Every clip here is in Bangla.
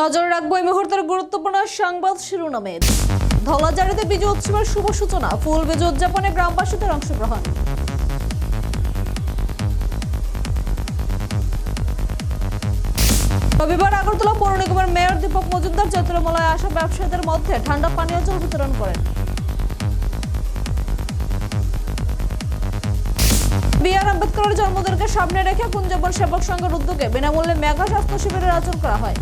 নজরে রাখব এই মুহূর্তের গুরুত্বপূর্ণ সংবাদ শিরোনামে। ধলাজারিতে বিজয় উৎসবের শুভ সূচনা, ফুল বিজয় উদযাপনে গ্রামবাসীদের অংশগ্রহণ। রবিবার আগরতলা পৌর নিগমের মেয়র দীপক মজুমদার চৈত্রমলায় আসা ব্যবসায়ীদের মধ্যে ঠান্ডা পানীয় জল বিতরণ করেন। বি আর আম্বেদকরের জন্মদিনকে সামনে রেখে কুঞ্জবন সেবক সংঘের উদ্যোগে বিনামূল্যে মেঘা স্বাস্থ্য শিবিরের আয়োজন করা হয়।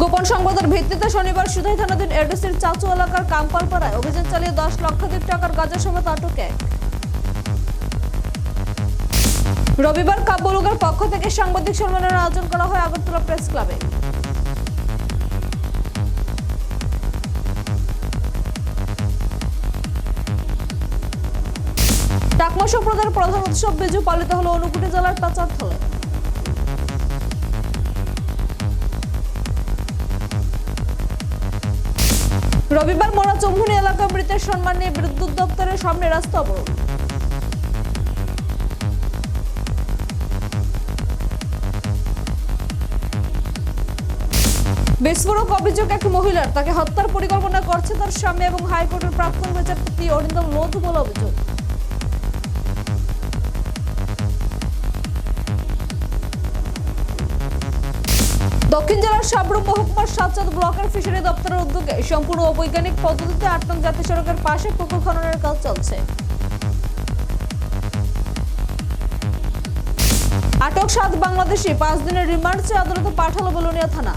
গোপন সংবাদের ভিত্তিতে শনিবার সুধাই থানাধীন এডিসির চাচু এলাকার কামপালপাড়ায় অভিযান চালিয়ে দশ লক্ষাধিক টাকার গাঁজা সমেত আটক এক। রবিবার কাব্যলুগের পক্ষ থেকে সাংবাদিক সম্মেলনের আয়োজন করা হয় আগরতলা প্রেস ক্লাবে। টাকমা সম্প্রদায়ের প্রধান উৎসব বিজু পালিত হলো অনুকুটি জেলার টাচারথলে রবিবার মোড়া চৌমুনি এলাকা মৃতের সম্মান নিয়ে বিদ্যুৎ দপ্তরের সামনে রাস্তা অবরোধ। বিস্ফোরক অভিযোগ এক মহিলার। তাকে হত্যার পরিকল্পনা করছে তার স্বামী এবং হাইকোর্টের প্রাক্তন বিচারপতি অরিন্দম লোধ বলে অভিযোগ। দক্ষিণ জেলার সাবরুম মহকুমার সাতচাঁদ ব্লকের ফিশারি দপ্তরের উদ্যোগে সম্পূর্ণ অবৈজ্ঞানিক পদ্ধতিতে আট নং জাতীয় সড়কের পাশে পুকুর খননের কাজ চলছে। আটক সাত বাংলাদেশি, পাঁচ দিনের রিমান্ড চেয়ে আদালতে পাঠালো বেলুনিয়া থানা।